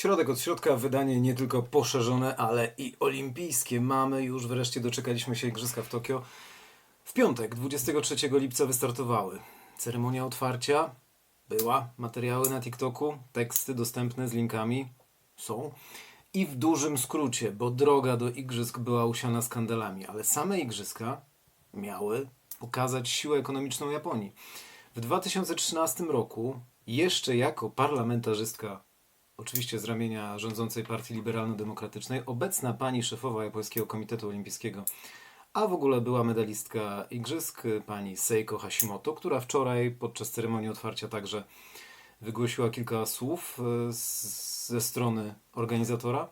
Środek od środka, wydanie nie tylko poszerzone, ale i olimpijskie. Mamy już wreszcie doczekaliśmy się Igrzyska w Tokio. W piątek, 23 lipca wystartowały. Ceremonia otwarcia była, materiały na TikToku, teksty dostępne z linkami są. I w dużym skrócie, bo droga do Igrzysk była usiana skandalami, ale same Igrzyska miały pokazać siłę ekonomiczną Japonii. W 2013 roku, jeszcze jako parlamentarzystka, oczywiście z ramienia rządzącej Partii Liberalno-Demokratycznej, obecna pani szefowa Japońskiego Komitetu Olimpijskiego, a w ogóle była medalistka Igrzysk, pani Seiko Hashimoto, która wczoraj podczas ceremonii otwarcia także wygłosiła kilka słów e, ze strony organizatora.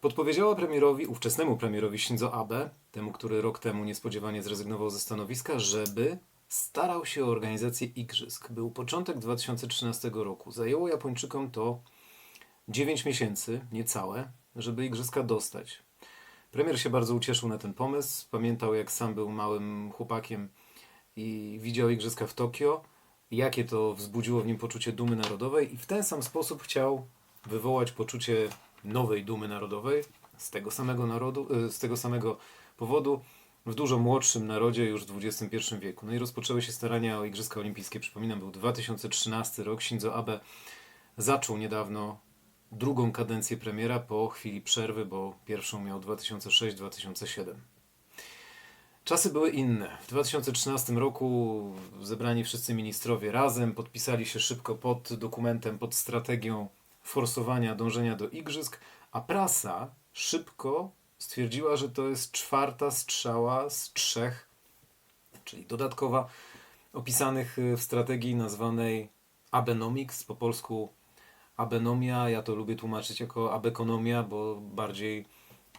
Podpowiedziała premierowi, ówczesnemu premierowi Shinzo Abe, temu, który rok temu niespodziewanie zrezygnował ze stanowiska, żeby starał się o organizację igrzysk. Był początek 2013 roku. Zajęło Japończykom to 9 miesięcy, niecałe, żeby igrzyska dostać. Premier się bardzo ucieszył na ten pomysł. Pamiętał, jak sam był małym chłopakiem i widział igrzyska w Tokio, jakie to wzbudziło w nim poczucie dumy narodowej, i w ten sam sposób chciał wywołać poczucie nowej dumy narodowej z tego samego narodu, e, z tego samego powodu w dużo młodszym narodzie już w XXI wieku. No i rozpoczęły się starania o Igrzyska Olimpijskie. Przypominam, był 2013 rok. Shinzo Abe zaczął niedawno drugą kadencję premiera po chwili przerwy, bo pierwszą miał 2006-2007. Czasy były inne. W 2013 roku zebrani wszyscy ministrowie razem podpisali się szybko pod dokumentem, pod strategią forsowania dążenia do igrzysk, a prasa szybko stwierdziła, że to jest czwarta strzała z trzech, czyli dodatkowa, opisanych w strategii nazwanej Abenomics, po polsku abenomia. Ja to lubię tłumaczyć jako abekonomia, bo bardziej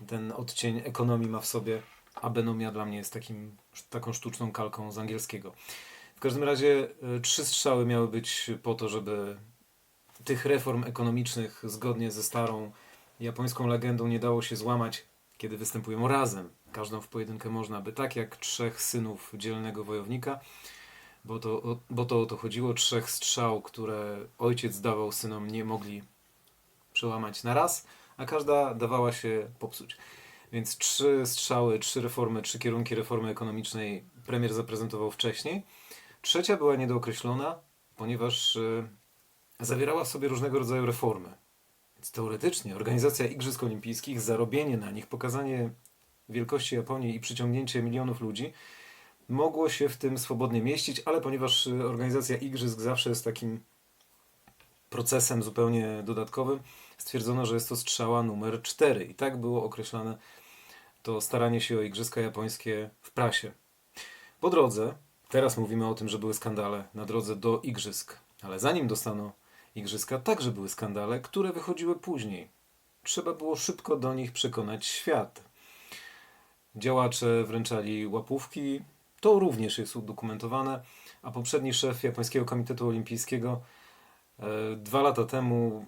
ten odcień ekonomii ma w sobie. Abenomia dla mnie jest takim, taką sztuczną kalką z angielskiego. W każdym razie y, trzy strzały miały być po to, żeby tych reform ekonomicznych zgodnie ze starą japońską legendą nie dało się złamać, kiedy występują razem. Każdą w pojedynkę można, by tak jak trzech synów dzielnego wojownika, bo to, bo to o to chodziło, trzech strzał, które ojciec dawał synom, nie mogli przełamać na raz, a każda dawała się popsuć. Więc trzy strzały, trzy reformy, trzy kierunki reformy ekonomicznej premier zaprezentował wcześniej. Trzecia była niedookreślona, ponieważ y, zawierała w sobie różnego rodzaju reformy. Więc teoretycznie organizacja Igrzysk Olimpijskich, zarobienie na nich, pokazanie wielkości Japonii i przyciągnięcie milionów ludzi mogło się w tym swobodnie mieścić, ale ponieważ y, organizacja Igrzysk zawsze jest takim procesem zupełnie dodatkowym, stwierdzono, że jest to strzała numer 4 i tak było określane to staranie się o Igrzyska Japońskie w prasie. Po drodze, teraz mówimy o tym, że były skandale na drodze do Igrzysk, ale zanim dostano Igrzyska, także były skandale, które wychodziły później. Trzeba było szybko do nich przekonać świat. Działacze wręczali łapówki, to również jest udokumentowane, a poprzedni szef Japońskiego Komitetu Olimpijskiego e, dwa lata temu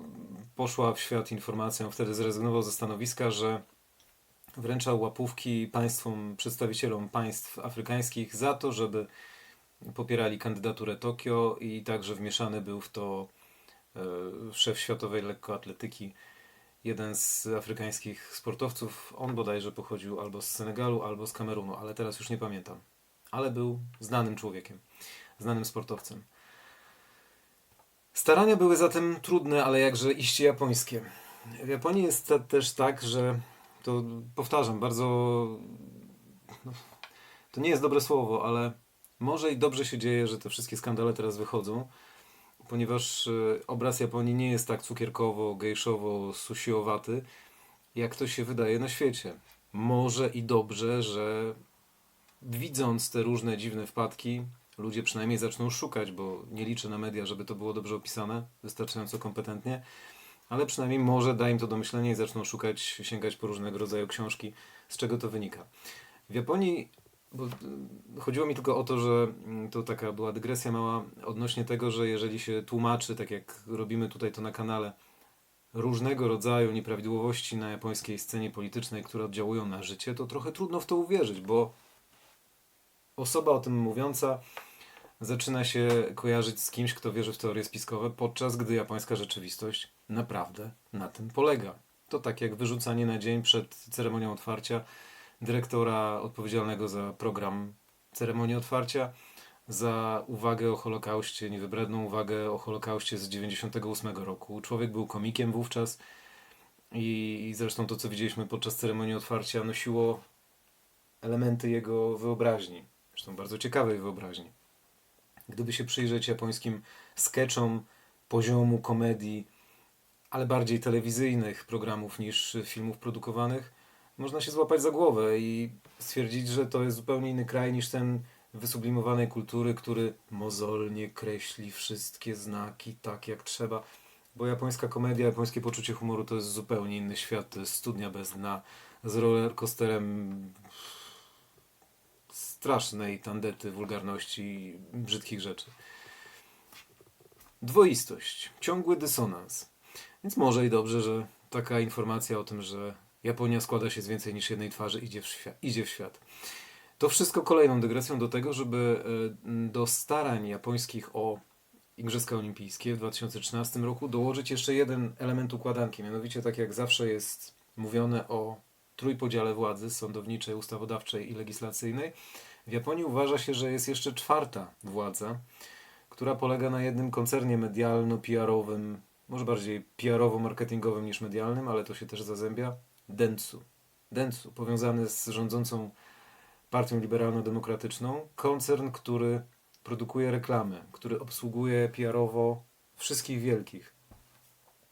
poszła w świat informacja, wtedy zrezygnował ze stanowiska, że wręczał łapówki państwom, przedstawicielom państw afrykańskich za to, żeby popierali kandydaturę Tokio i także wmieszany był w to e, szef światowej lekkoatletyki, jeden z afrykańskich sportowców. On bodajże pochodził albo z Senegalu, albo z Kamerunu, ale teraz już nie pamiętam. Ale był znanym człowiekiem, znanym sportowcem. Starania były zatem trudne, ale jakże iście japońskie. W Japonii jest też tak, że to powtarzam, bardzo. No, to nie jest dobre słowo, ale może i dobrze się dzieje, że te wszystkie skandale teraz wychodzą, ponieważ e, obraz Japonii nie jest tak cukierkowo, gejszowo, susiowaty, jak to się wydaje na świecie. Może i dobrze, że widząc te różne dziwne wpadki, ludzie przynajmniej zaczną szukać, bo nie liczę na media, żeby to było dobrze opisane, wystarczająco kompetentnie, ale przynajmniej może da im to do myślenia i zaczną szukać, sięgać po różnego rodzaju książki, z czego to wynika. W Japonii, bo y, chodziło mi tylko o to, że mm, to taka była dygresja mała odnośnie tego, że jeżeli się tłumaczy, tak jak robimy tutaj to na kanale, różnego rodzaju nieprawidłowości na japońskiej scenie politycznej, które oddziałują na życie, to trochę trudno w to uwierzyć, bo osoba o tym mówiąca zaczyna się kojarzyć z kimś, kto wierzy w teorie spiskowe, podczas gdy japońska rzeczywistość naprawdę na tym polega. To tak jak wyrzucanie na dzień przed ceremonią otwarcia dyrektora odpowiedzialnego za program ceremonii otwarcia, za uwagę o Holokauście, niewybredną uwagę o Holokauście z 98 roku. Człowiek był komikiem wówczas i i zresztą to, co widzieliśmy podczas ceremonii otwarcia, nosiło elementy jego wyobraźni. Zresztą bardzo ciekawej wyobraźni. Gdyby się przyjrzeć japońskim sketchom poziomu komedii, ale bardziej telewizyjnych programów niż filmów produkowanych, można się złapać za głowę i stwierdzić, że to jest zupełnie inny kraj niż ten wysublimowanej kultury, który mozolnie kreśli wszystkie znaki tak jak trzeba. Bo japońska komedia, japońskie poczucie humoru to jest zupełnie inny świat, to jest studnia bez dna z rollercoasterem strasznej tandety, wulgarności i brzydkich rzeczy. Dwoistość, ciągły dysonans. Więc może i dobrze, że taka informacja o tym, że Japonia składa się z więcej niż jednej twarzy, idzie w świat. Idzie w świat. To wszystko kolejną dygresją do tego, żeby e, do starań japońskich o Igrzyska Olimpijskie w 2013 roku dołożyć jeszcze jeden element układanki. Mianowicie, tak jak zawsze jest mówione o trójpodziale władzy sądowniczej, ustawodawczej i legislacyjnej, w Japonii uważa się, że jest jeszcze czwarta władza, która polega na jednym koncernie medialno-PR-owym, może bardziej PR-owo-marketingowym niż medialnym, ale to się też zazębia, Dentsu. Dentsu, powiązany z rządzącą Partią Liberalno-Demokratyczną, koncern, który produkuje reklamy, który obsługuje PR-owo wszystkich wielkich.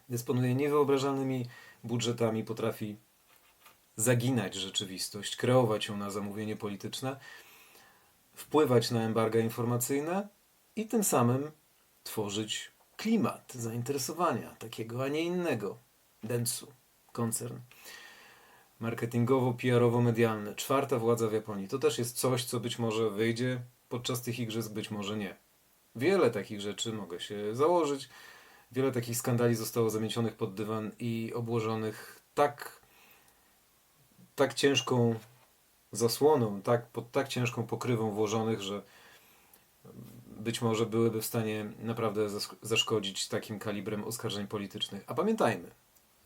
Dysponuje niewyobrażalnymi budżetami, potrafi zaginać rzeczywistość, kreować ją na zamówienie polityczne, wpływać na embarga informacyjne i tym samym tworzyć klimat zainteresowania takiego, a nie innego. Dentsu, koncern marketingowo-PR-owo-medialny. Czwarta władza w Japonii. To też jest coś, co być może wyjdzie podczas tych igrzysk, być może nie. Wiele takich rzeczy mogę się założyć. Wiele takich skandali zostało zamiecionych pod dywan i obłożonych tak, tak ciężką zasłoną, tak, pod tak ciężką pokrywą włożonych, że być może byłyby w stanie naprawdę zaszkodzić takim kalibrem oskarżeń politycznych. A pamiętajmy,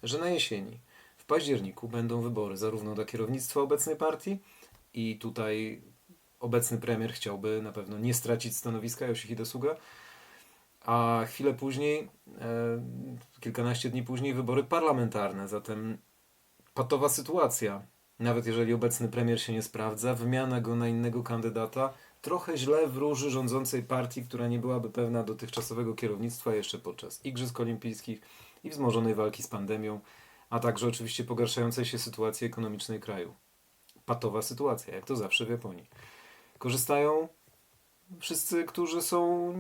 że na jesieni w październiku będą wybory zarówno do kierownictwa obecnej partii i tutaj obecny premier chciałby na pewno nie stracić stanowiska Yoshihide Suga, a chwilę później, e, kilkanaście dni później wybory parlamentarne, zatem patowa sytuacja. Nawet jeżeli obecny premier się nie sprawdza, wymiana go na innego kandydata trochę źle wróży rządzącej partii, która nie byłaby pewna dotychczasowego kierownictwa jeszcze podczas Igrzysk Olimpijskich i wzmożonej walki z pandemią a także oczywiście pogarszającej się sytuacji ekonomicznej kraju. Patowa sytuacja, jak to zawsze w Japonii. Korzystają wszyscy, którzy są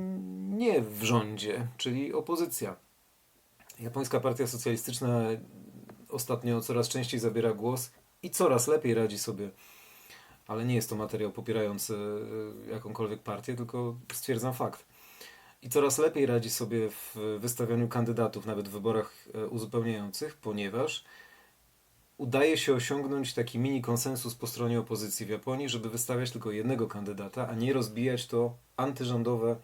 nie w rządzie, czyli opozycja. Japońska Partia Socjalistyczna ostatnio coraz częściej zabiera głos i coraz lepiej radzi sobie. Ale nie jest to materiał popierający e, jakąkolwiek partię, tylko stwierdzam fakt i coraz lepiej radzi sobie w wystawianiu kandydatów, nawet w wyborach e, uzupełniających, ponieważ udaje się osiągnąć taki mini konsensus po stronie opozycji w Japonii, żeby wystawiać tylko jednego kandydata, a nie rozbijać to antyrządowe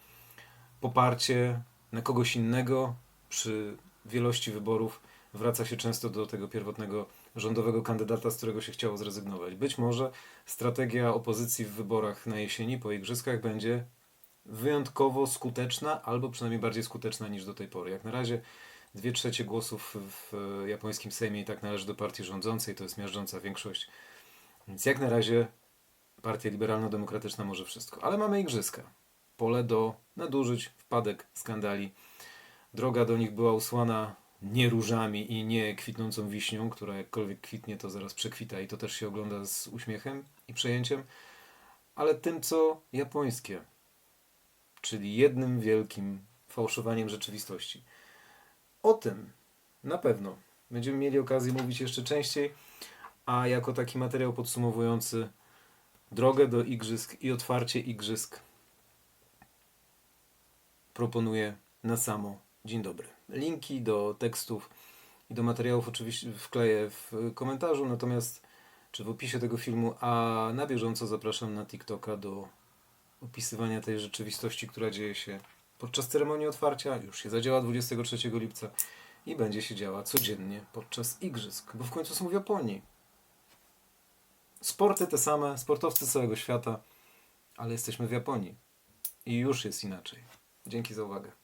poparcie na kogoś innego. Przy wielości wyborów wraca się często do tego pierwotnego rządowego kandydata, z którego się chciało zrezygnować. Być może strategia opozycji w wyborach na jesieni po igrzyskach będzie wyjątkowo skuteczna, albo przynajmniej bardziej skuteczna niż do tej pory. Jak na razie dwie trzecie głosów w japońskim Sejmie i tak należy do partii rządzącej, to jest miażdżąca większość. Więc jak na razie partia liberalno-demokratyczna może wszystko. Ale mamy igrzyska. Pole do nadużyć, wpadek, skandali. Droga do nich była usłana nie różami i nie kwitnącą wiśnią, która jakkolwiek kwitnie, to zaraz przekwita i to też się ogląda z uśmiechem i przejęciem, ale tym, co japońskie czyli jednym wielkim fałszowaniem rzeczywistości. O tym na pewno będziemy mieli okazję mówić jeszcze częściej, a jako taki materiał podsumowujący drogę do igrzysk i otwarcie igrzysk proponuję na samo dzień dobry. Linki do tekstów i do materiałów oczywiście wkleję w komentarzu, natomiast czy w opisie tego filmu, a na bieżąco zapraszam na TikToka do opisywania tej rzeczywistości, która dzieje się podczas ceremonii otwarcia, już się zadziała 23 lipca i będzie się działa codziennie podczas igrzysk, bo w końcu są w Japonii. Sporty te same, sportowcy całego świata, ale jesteśmy w Japonii i już jest inaczej. Dzięki za uwagę.